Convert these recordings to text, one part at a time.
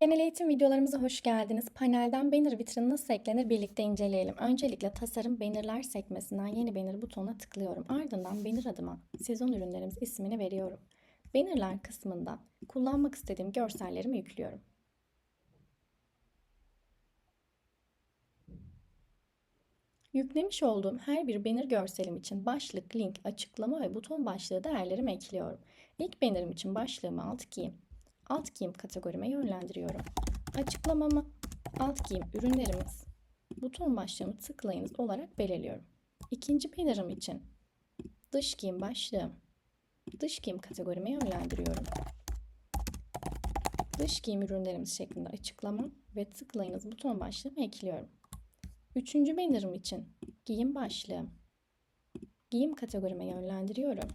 Genel eğitim videolarımıza hoş geldiniz. Panelden banner vitrini nasıl eklenir birlikte inceleyelim. Öncelikle tasarım bannerlar sekmesinden yeni banner butonuna tıklıyorum. Ardından banner adıma sezon ürünlerimiz ismini veriyorum. Bannerlar kısmından kullanmak istediğim görsellerimi yüklüyorum. Yüklemiş olduğum her bir banner görselim için başlık, link, açıklama ve buton başlığı değerlerimi ekliyorum. İlk bannerım için başlığımı alt giyim, alt giyim kategorime yönlendiriyorum. Açıklamamı alt giyim ürünlerimiz, buton başlığımı tıklayınız olarak belirliyorum. İkinci bannerım için dış giyim başlığım, dış giyim kategorime yönlendiriyorum. Dış giyim ürünlerimiz şeklinde açıklama ve tıklayınız buton başlığımı ekliyorum. Üçüncü bannerım için giyim başlığım, giyim kategorime yönlendiriyorum.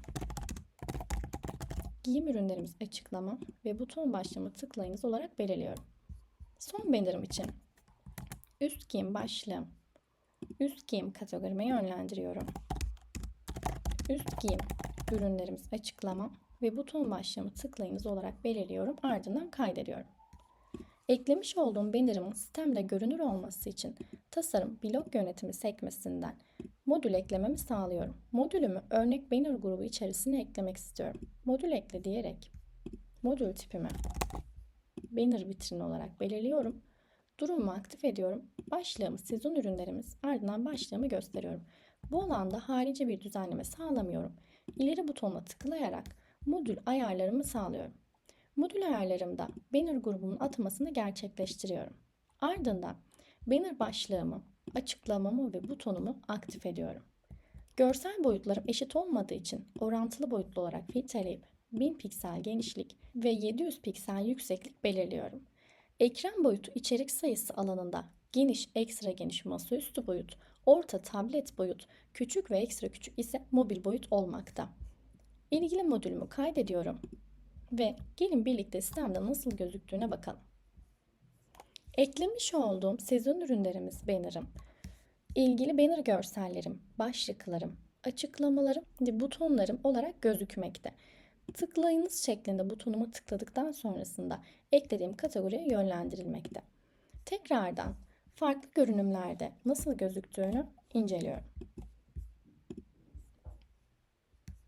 Giyim ürünlerimiz açıklama ve buton başlığımı tıklayınız olarak belirliyorum. Son bannerım için üst giyim başlığım, üst giyim kategorime yönlendiriyorum. Üst giyim ürünlerimiz açıklama ve buton başlığımı tıklayınız olarak belirliyorum. Ardından kaydediyorum. Eklemiş olduğum bannerımın sistemde görünür olması için tasarım blok yönetimi sekmesinden modül eklememi sağlıyorum. Modülümü örnek banner grubu içerisine eklemek istiyorum. Modül ekle diyerek modül tipimi banner vitrin olarak belirliyorum. Durumumu aktif ediyorum. Başlığımı sezon ürünlerimiz ardından başlığımı gösteriyorum. Bu alanda harici bir düzenleme sağlamıyorum. İleri butonuna tıklayarak modül ayarlarımı sağlıyorum. Modül ayarlarımda banner grubumun atamasını gerçekleştiriyorum. Ardından banner başlığımı, açıklamamı ve butonumu aktif ediyorum. Görsel boyutlarım eşit olmadığı için orantılı boyutlu olarak filtreleyip 1000 piksel genişlik ve 700 piksel yükseklik belirliyorum. Ekran boyutu içerik sayısı alanında geniş, ekstra geniş masaüstü boyut, orta tablet boyut, küçük ve ekstra küçük ise mobil boyut olmakta. İlgili modülümü kaydediyorum ve gelin birlikte sistemde nasıl gözüktüğüne bakalım. Eklemiş olduğum sezon ürünlerimiz banner'ım, ilgili banner görsellerim, başlıklarım, açıklamalarım ve butonlarım olarak gözükmekte. Tıklayınız şeklinde butonumu tıkladıktan sonrasında eklediğim kategoriye yönlendirilmekte. Tekrardan farklı görünümlerde nasıl gözüktüğünü inceliyorum.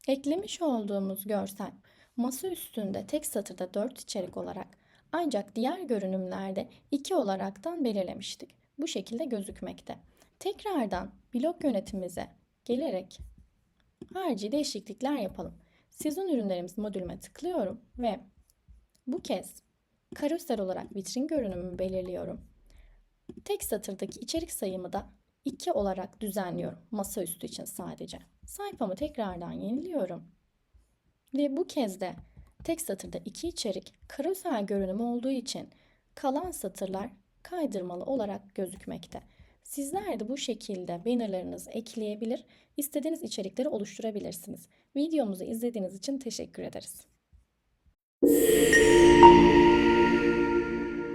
Eklemiş olduğumuz görsel masa üstünde tek satırda 4 içerik olarak ancak diğer görünümlerde 2 olaraktan belirlemiştik. Bu şekilde gözükmekte. Tekrardan blok yönetimimize gelerek harici değişiklikler yapalım. Sezon ürünlerimiz modülüme tıklıyorum ve bu kez karosel olarak vitrin görünümümü belirliyorum. Tek satırdaki içerik sayımı da 2 olarak düzenliyorum masaüstü için sadece. Sayfamı tekrardan yeniliyorum. Ve bu kez de tek satırda iki içerik karosel görünümü olduğu için kalan satırlar kaydırmalı olarak gözükmekte. Sizler de bu şekilde bannerlarınızı ekleyebilir, istediğiniz içerikleri oluşturabilirsiniz. Videomuzu izlediğiniz için teşekkür ederiz.